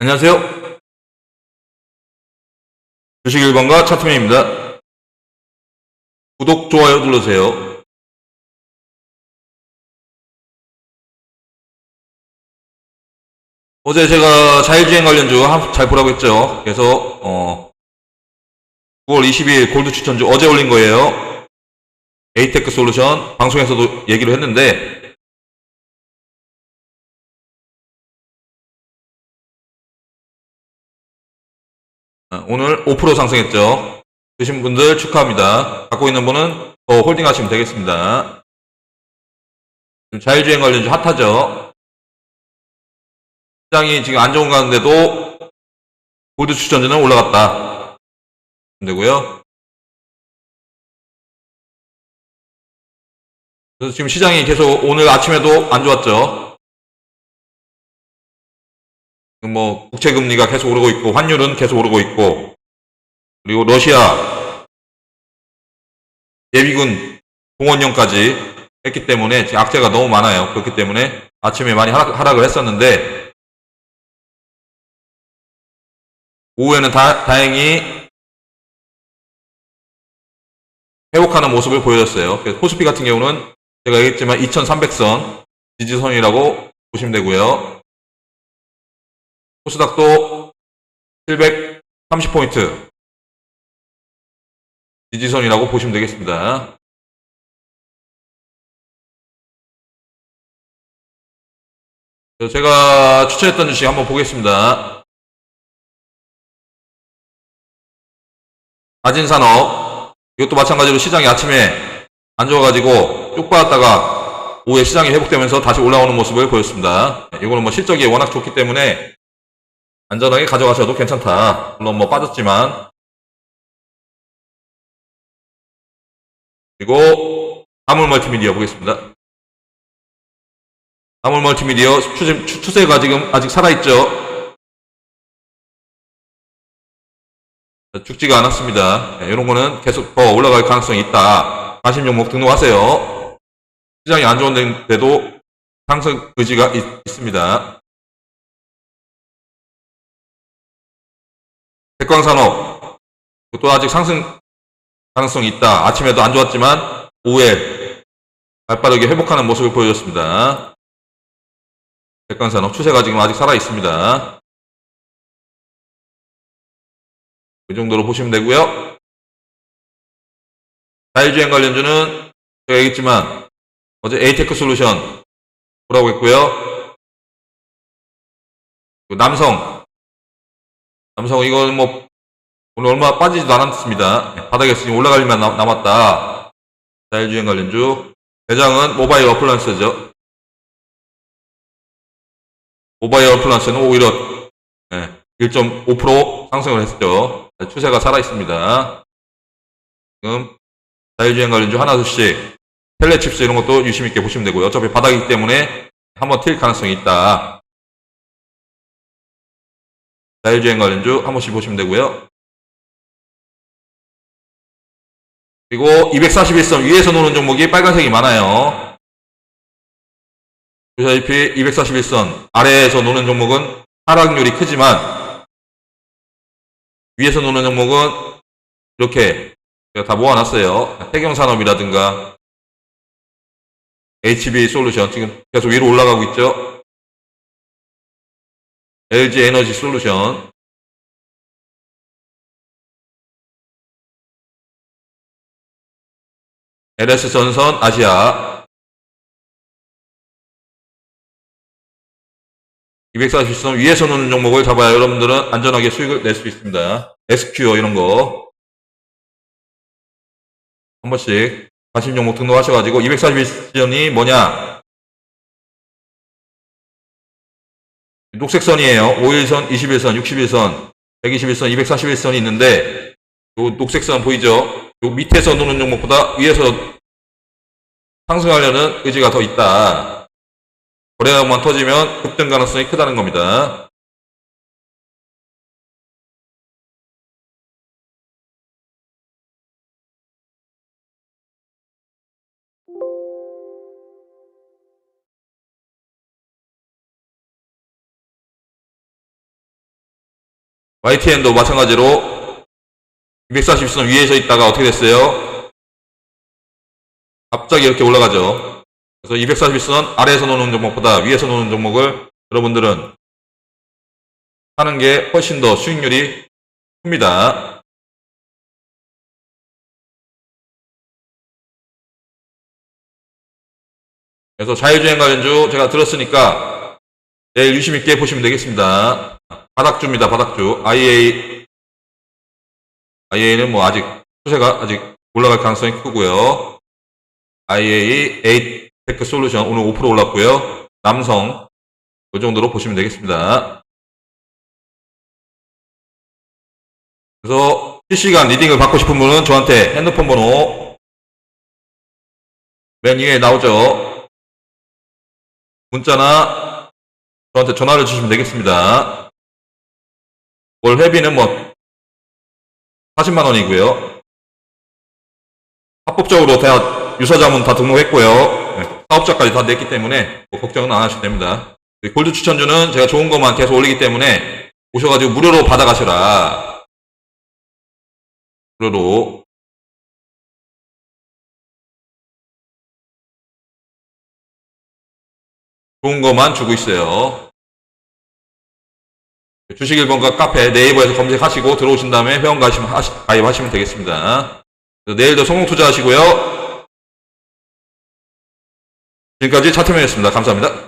안녕하세요. 주식 1번가 차트맨입니다. 구독, 좋아요 눌러주세요. 어제 제가 자율주행 관련주 한- 잘 보라고 했죠. 그래서 어 9월 20일 골드 추천주 어제 올린 거예요. 에이테크 솔루션 방송에서도 얘기를 했는데 오늘 5% 상승했죠. 드신 분들 축하합니다. 갖고 있는 분은 더 홀딩 하시면 되겠습니다. 자율주행 관련주 핫하죠. 시장이 지금 안 좋은 가운데도 골드 추천주는 올라갔다. 되고요. 그래서 지금 시장이 계속 오늘 아침에도 안 좋았죠. 뭐 국채 금리가 계속 오르고 있고 환율은 계속 오르고 있고 그리고 러시아 예비군 공원령까지 했기 때문에 지금 악재가 너무 많아요. 그렇기 때문에 아침에 많이 하락, 하락을 했었는데 오후에는 다, 다행히 회복하는 모습을 보여줬어요. 그래서 코스피 같은 경우는 제가 얘기했지만 2300선 지지선이라고 보시면 되고요. 코스닥도 730포인트 지지선이라고 보시면 되겠습니다. 제가 추천했던 주식 한번 보겠습니다. 가진산업 이것도 마찬가지로 시장이 아침에 안 좋아가지고 쭉 빠졌다가 오후에 시장이 회복되면서 다시 올라오는 모습을 보였습니다. 이거는 뭐 실적이 워낙 좋기 때문에 안전하게 가져가셔도 괜찮다. 물론 뭐 빠졌지만. 그리고 아물 멀티미디어 보겠습니다. 아물 멀티미디어 추세, 추- 추세가 지금 아직 살아있죠. 죽지가 않았습니다. 이런 거는 계속 더 올라갈 가능성이 있다. 관심 종목 등록하세요. 시장이 안 좋은데도 상승 의지가 있- 있습니다. 백광산업 또 아직 상승 가능성이 있다. 아침에도 안 좋았지만 오후에 발빠르게 회복하는 모습을 보여줬습니다. 백광산업 추세가 지금 아직 살아 있습니다. 이 정도로 보시면 되고요. 자율주행 관련주는 제가 얘기했지만 어제 에이테크 솔루션 보라고 했고요. 그리고 남성 남성 이거는 뭐 오늘 얼마 빠지지도 않았습니다. 네, 바닥에 지금 올라갈 일만 남- 남았다. 자율주행 관련주. 대장은 모바일 어플란스죠. 모바일 어플란스는 오히려 네, 1.5% 상승을 했죠. 추세가 살아 있습니다. 지금 자율주행 관련주 하나 둘씩 텔레칩스 이런 것도 유심 있게 보시면 되고요. 어차피 바닥이기 때문에 한번 튈 가능성이 있다. 자율주행 관련주 한 번씩 보시면 되고요. 그리고 241선 위에서 노는 종목이 빨간색이 많아요. 보시다시피 241선 아래에서 노는 종목은 하락률이 크지만 위에서 노는 종목은 이렇게 다 모아놨어요. 태경산업이라든가 HB 솔루션 지금 계속 위로 올라가고 있죠. LG 에너지 솔루션 LS 전선 아시아 240선 위에서 노는 종목을 잡아야 여러분들은 안전하게 수익을 낼 수 있습니다. SQ 이런 거. 한 번씩 관심 종목 등록하셔가지고 241선이 뭐냐? 녹색 선이에요. 5일선, 21선, 61선, 121선, 241선이 있는데 요 녹색 선 보이죠? 요 밑에서 노는 종목보다 위에서 상승하려는 의지가 더 있다. 거래량만 터지면 급등 가능성이 크다는 겁니다. YTN도 마찬가지로 240선 위에서 있다가 어떻게 됐어요? 갑자기 이렇게 올라가죠. 그래서 240선 아래에서 노는 종목보다 위에서 노는 종목을 여러분들은 하는 게 훨씬 더 수익률이 큽니다. 그래서 자율주행 관련주 제가 들었으니까 내일 유심 있게 보시면 되겠습니다. 바닥주입니다. 바닥주. IA IA는 뭐 아직 추세가 아직 올라갈 가능성이 크고요. IA 8 테크 솔루션 오늘 5% 올랐고요. 남성 이 정도로 보시면 되겠습니다. 그래서 실시간 리딩을 받고 싶은 분은 저한테 핸드폰 번호 맨 위에 나오죠. 문자나 저한테 전화를 주시면 되겠습니다. 월 회비는 뭐 40만 원이고요. 합법적으로 다 유사자문 다 등록했고요. 네, 사업자까지 다 냈기 때문에 뭐 걱정은 안 하셔도 됩니다. 그 골드 추천주는 제가 좋은 것만 계속 올리기 때문에 오셔가지고 무료로 받아가셔라. 무료로 좋은 것만 주고 있어요. 주식 1번가 카페 네이버에서 검색하시고 들어오신 다음에 회원 가입하시면 되겠습니다. 내일도 성공 투자하시고요. 지금까지 차태명이었습니다. 감사합니다.